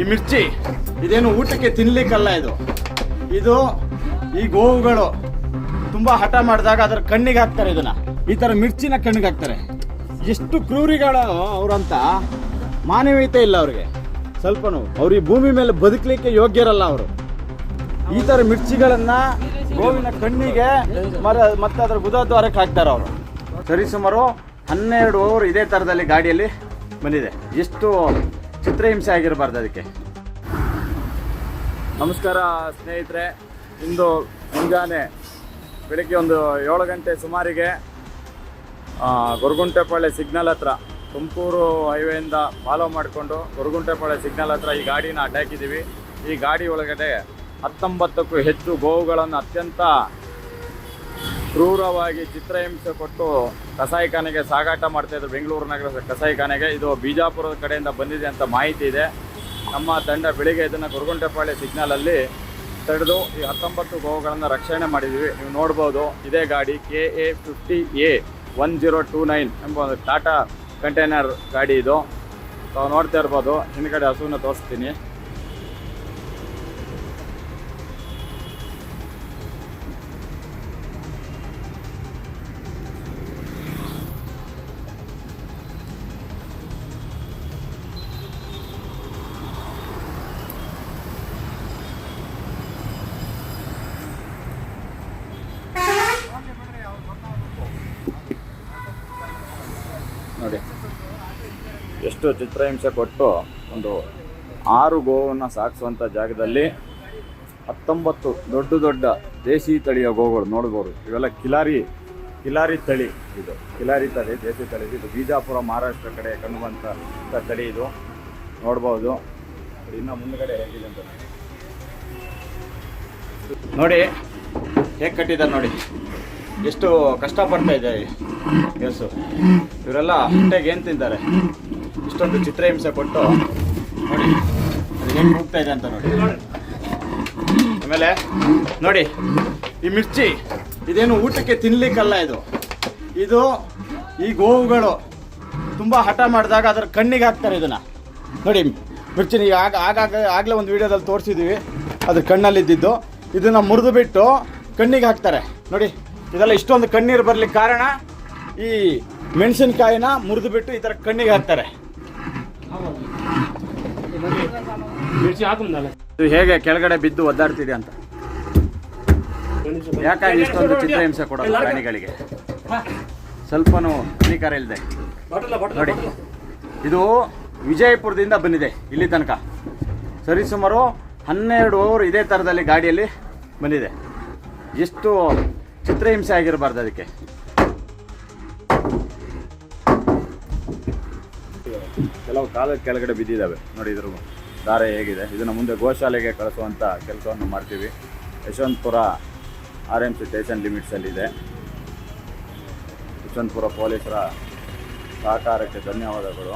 ಈ ಮಿರ್ಚಿ, ಇದೇನು ಊಟಕ್ಕೆ ತಿನ್ಲಿಕ್ಕಲ್ಲ ಇದು. ಇದು ಈ ಗೋವುಗಳು ತುಂಬಾ ಹಠ ಮಾಡಿದಾಗ ಅದರ ಕಣ್ಣಿಗೆ ಹಾಕ್ತಾರೆ ಇದನ್ನ. ಈ ತರ ಮಿರ್ಚಿನ ಕಣ್ಣಿಗೆ ಹಾಕ್ತಾರೆ. ಎಷ್ಟು ಕ್ರೂರಿಗಳು ಅವ್ರಂತ. ಮಾನವೀಯತೆ ಇಲ್ಲ ಅವ್ರಿಗೆ. ಸ್ವಲ್ಪನೂ. ಅವ್ರ ಈ ಭೂಮಿ ಮೇಲೆ ಬದುಕಲಿಕ್ಕೆ ಯೋಗ್ಯರಲ್ಲ ಅವರು. ಈ ತರ ಮಿರ್ಚಿಗಳನ್ನ ಗೋವಿನ ಕಣ್ಣಿಗೆ ಮರ ಮತ್ತೆ ಅದರ ಬುಧದ್ವಾರಕ್ಕೆ ಹಾಕ್ತಾರೆ ಅವರು. ಸರಿಸುಮಾರು ಹನ್ನೆರಡು ಓವರ್ ಇದೇ ಥರದಲ್ಲಿ ಗಾಡಿಯಲ್ಲಿ ಬಂದಿದೆ. ಎಷ್ಟು ಚಿತ್ರಹಿಂಸೆ ಆಗಿರಬಾರ್ದು ಅದಕ್ಕೆ. ನಮಸ್ಕಾರ ಸ್ನೇಹಿತರೆ, ಇಂದು ಮುಂಜಾನೆ ಬೆಳಿಗ್ಗೆ ಒಂದು ಏಳು ಗಂಟೆ ಸುಮಾರಿಗೆ ಗೊರಗುಂಟೆಪಾಳೆ ಸಿಗ್ನಲ್ ಹತ್ರ, ತುಮಕೂರು ಹೈವೇಯಿಂದ ಫಾಲೋ ಮಾಡಿಕೊಂಡು ಗೊರಗುಂಟೆಪಾಳೆ ಸಿಗ್ನಲ್ ಹತ್ರ ಈ ಗಾಡಿನ ಅಡ್ಡಾಕಿದ್ದೀವಿ. ಈ ಗಾಡಿ ಒಳಗಡೆ ಹತ್ತೊಂಬತ್ತಕ್ಕೂ ಹೆಚ್ಚು ಗೋವುಗಳನ್ನು ಅತ್ಯಂತ ಕ್ರೂರವಾಗಿ ಚಿತ್ರಹಿಂಸೆ ಕೊಟ್ಟು ಕಸಾಯಿಖಾನೆಗೆ ಸಾಗಾಟ ಮಾಡ್ತಾ ಇದ್ರು ಬೆಂಗಳೂರು ನಗರದ ಕಸಾಯಿಖಾನೆಗೆ. ಇದು ಬಿಜಾಪುರದ ಕಡೆಯಿಂದ ಬಂದಿದೆ ಅಂತ ಮಾಹಿತಿ ಇದೆ. ನಮ್ಮ ತಂಡ ಬೆಳಿಗ್ಗೆ ಇದನ್ನು ಗುರುಗುಂಟೆಪಾಳೆ ಸಿಗ್ನಲಲ್ಲಿ ತಡೆದು ಈ ಹತ್ತೊಂಬತ್ತು ಗೋವುಗಳನ್ನು ರಕ್ಷಣೆ ಮಾಡಿದ್ದೀವಿ ನೀವು ನೋಡ್ಬೋದು, ಇದೇ ಗಾಡಿ K A fifty A one zero two nine ಎಂಬ ಒಂದು ಟಾಟಾ ಕಂಟೈನರ್ ಗಾಡಿ ಇದು. ತಾವು ನೋಡ್ತಾ ಇರ್ಬೋದು, ಹಿಂದ್ಗಡೆ ಹಸುವನ್ನು ತೋರಿಸ್ತೀನಿ. ನೋಡಿ, ಎಷ್ಟು ಚಿತ್ರಹಿಂಸೆ ಕೊಟ್ಟು ಒಂದು ಆರು ಗೋವನ್ನು ಸಾಕಿಸುವಂಥ ಜಾಗದಲ್ಲಿ ಹತ್ತೊಂಬತ್ತು ದೊಡ್ಡ ದೊಡ್ಡ ದೇಸಿ ತಳಿಯ ಗೋಗಳು ನೋಡ್ಬೋದು. ಇವೆಲ್ಲ ಕಿಲಾರಿ ಕಿಲಾರಿ ತಳಿ ಇದು. ಕಿಲಾರಿ ತಳಿ ದೇಸಿ ತಳಿ ಇದು. ಬಿಜಾಪುರ, ಮಹಾರಾಷ್ಟ್ರ ಕಡೆ ಕಂಡುಬಂಥ ತಳಿ ಇದು. ನೋಡ್ಬೋದು. ಇನ್ನು ಮುಂದ್ಗಡೆ ಹೇಗಿದೆ ಅಂತ ನೋಡಿ, ಹೇಗೆ ಕಟ್ಟಿದ್ದಾರೆ ನೋಡಿ. ಎಷ್ಟು ಕಷ್ಟಪಡ್ತಾ ಇದೆ ಎಲ್ಸು ಇವರೆಲ್ಲ ಹೊಟ್ಟೆಗೆ ಏನು ತಿಂತಾರೆ? ಇಷ್ಟೊಂದು ಚಿತ್ರಹಿಂಸೆ ಕೊಟ್ಟು ನೋಡಿ ಅದು ಹೆಂಗೆ ಹೋಗ್ತಾ ಇದೆ ಅಂತ ನೋಡಿ. ಆಮೇಲೆ ನೋಡಿ, ಈ ಮಿರ್ಚಿ, ಇದೇನು ಊಟಕ್ಕೆ ತಿನ್ಲಿಕ್ಕಲ್ಲ ಇದು. ಇದು ಈ ಗೋವುಗಳು ತುಂಬ ಹಠ ಮಾಡಿದಾಗ ಅದರ ಕಣ್ಣಿಗೆ ಹಾಕ್ತಾರೆ ಇದನ್ನು. ನೋಡಿ ಮಿರ್ಚಿನ ಆಗ, ಆಗಾಗ, ಆಗಲೇ ಒಂದು ವಿಡಿಯೋದಲ್ಲಿ ತೋರಿಸಿದ್ದೀವಿ ಅದ್ರ ಕಣ್ಣಲ್ಲಿದ್ದಿದ್ದು. ಇದನ್ನು ಮುರಿದು ಬಿಟ್ಟು ಕಣ್ಣಿಗೆ ಹಾಕ್ತಾರೆ. ನೋಡಿ ಇದೆಲ್ಲ ಇಷ್ಟೊಂದು ಕಣ್ಣೀರು ಬರ್ಲಿಕ್ಕೆ ಕಾರಣ ಈ ಮೆಣಸಿನ್ಕಾಯಿನ ಮುರಿದು ಬಿಟ್ಟು ಈ ಥರ ಕಣ್ಣಿಗೆ ಹಾಕ್ತಾರೆ. ಇದು ಹೇಗೆ ಕೆಳಗಡೆ ಬಿದ್ದು ಒದ್ದಾಡ್ತಿದೆ ಅಂತ. ಯಾಕಾಗಿ ಇಷ್ಟೊಂದು ಚಿತ್ರಹಿಂಸೆ ಕೊಡೋದು ಪ್ರಾಣಿಗಳಿಗೆ? ಸ್ವಲ್ಪನೂ ಅಧಿಕಾರ ಇಲ್ಲದೆ ನೋಡಿ. ಇದು ವಿಜಯಪುರದಿಂದ ಬಂದಿದೆ ಇಲ್ಲಿ ತನಕ. ಸರಿಸುಮಾರು ಹನ್ನೆರಡು ಓವರ್ ಇದೇ ಥರದಲ್ಲಿ ಗಾಡಿಯಲ್ಲಿ ಬಂದಿದೆ. ಎಷ್ಟು ಚಿತ್ರಹಿಂಸೆ ಆಗಿರಬಾರ್ದು ಅದಕ್ಕೆ. ಕೆಲವು ಕಾಲ ಕೆಳಗಡೆ ಬಿದ್ದಿದ್ದಾವೆ. ನೋಡಿ ಇದ್ರ ದಾರ ಹೇಗಿದೆ. ಇದನ್ನು ಮುಂದೆ ಗೋಶಾಲೆಗೆ ಕಳಿಸುವಂಥ ಕೆಲಸವನ್ನು ಮಾಡ್ತೀವಿ. Yeshwanthpur R M C station ಲಿಮಿಟ್ಸಲ್ಲಿದೆ Yeshwanthpur ಪೊಲೀಸರ ಸಹಕಾರಕ್ಕೆ ಧನ್ಯವಾದಗಳು.